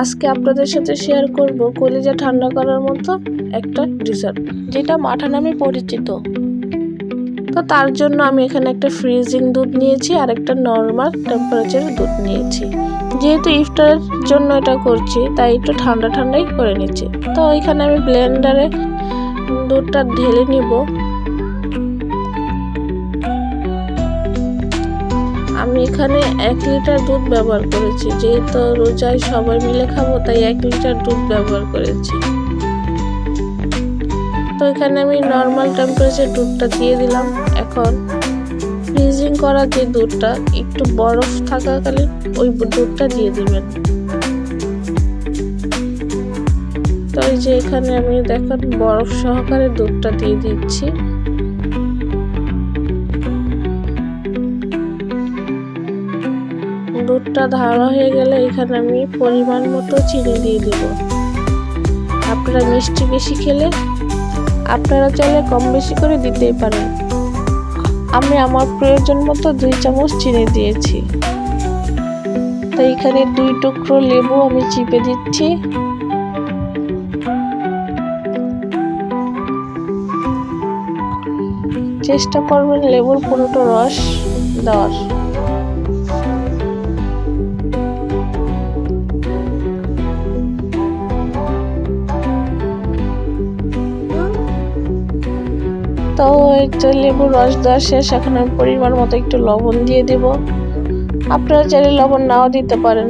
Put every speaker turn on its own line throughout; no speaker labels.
আজকে আপনাদের সাথে শেয়ার করব কলিজা ঠান্ডা করার মতো একটা ডিজার্ট যেটা মাঠা নামে পরিচিত। তো তার জন্য আমি এখানে একটা ফ্রিজিং দুধ নিয়েছি আর একটা নর্মাল টেম্পারেচারের দুধ নিয়েছি। যেহেতু ইফতারের জন্য এটা করছি, তাই একটু ঠান্ডা ঠান্ডাই করে নিচ্ছি। তো এখানে আমি ব্লেন্ডারে দুধটা ঢেলে নিব। আমি এখানে এক লিটার দুধ ব্যবহার করেছি। যেহেতু রোজায় সবাই মিলে খাব, তাই এক লিটার দুধ ব্যবহার করেছি। তো এখানে আমি নর্মাল টেম্পারেচার দুধটা দিয়ে দিলাম। এখন ফ্রিজিং করা যে দুধটা, একটু বরফ থাকাকালীন ওই দুধটা দিয়ে দিবেন। তো এই যে এখানে আমি দেখেন বরফ সহকারে দুধটা দিয়ে দিচ্ছি। দুধটা ধারা হয়ে গেলে এখানে আমি পরিমাণ মতো চিনি দিয়ে দেব। আপনারা মিষ্টি বেশি খেলে আপনারা চাইলে কম বেশি করে দিতেই পারেন। আমি আমার প্রয়োজন মতো দুই চামচ চিনি দিয়েছি। তাই এখানে দুই টুকরো লেবু আমি চিপে দিচ্ছি। চেষ্টা করবেন লেবুর পুরোটা রস দেওয়ার। তো যে লেবুর রস দেওয়া শেষ। এখন আমি পরিমাণ মতো একটু লবণ দিয়ে দেব। আপনারা চাইলে লবণ নাও দিতে পারেন।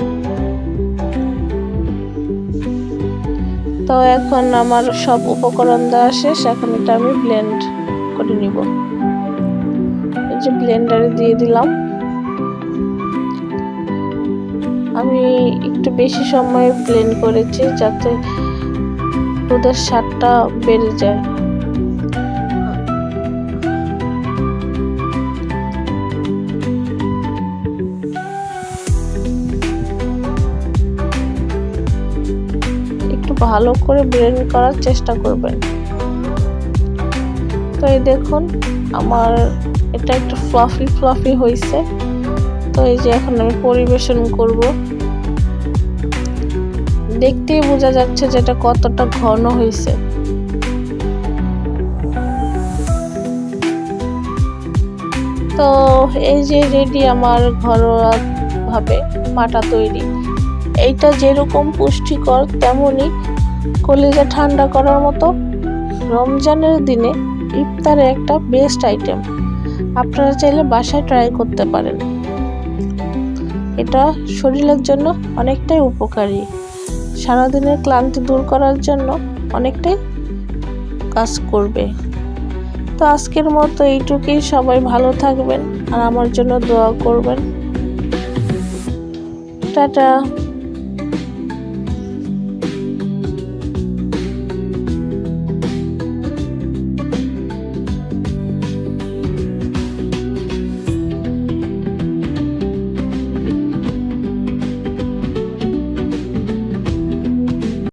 তো এখন আমার সব উপকরণ দেওয়া শেষ। এখন এটা আমি ব্লেন্ড করে নিব। এই যে ব্লেন্ডারে দিয়ে দিলাম। আমি একটু বেশি সময় ব্লেন্ড করেছি যাতে দুধের স্বাদটা বেড়ে যায়। ভালো করে ব্লেন্ড করার চেষ্টা করবেন। তো এই দেখুন, আমার এটা একটু ফ্লাফি ফ্লাফি হয়েছে তো এই যে এখন আমি পরিবেশন করব। দেখতেই বোঝা যাচ্ছে যে এটা কতটা ঘন হয়েছে তো এই যে রেডি আমার ঘরোয়া ভাবে মাটা তৈরি। এইটা যেরকম পুষ্টিকর, তেমনই কলিজা ঠান্ডা করার মতো। রমজানের দিনে ইফতারে একটা বেস্ট আইটেম আপনারা চাইলে বাসায় ট্রাই করতে পারেন। এটা শরীরের জন্য অনেকটাই উপকারী। সারাদিনের ক্লান্তি দূর করার জন্য অনেকটাই কাজ করবে। তো আজকের মতো এইটুকুই। সবাই ভালো থাকবেন আর আমার জন্য দোয়া করবেন। টাটা।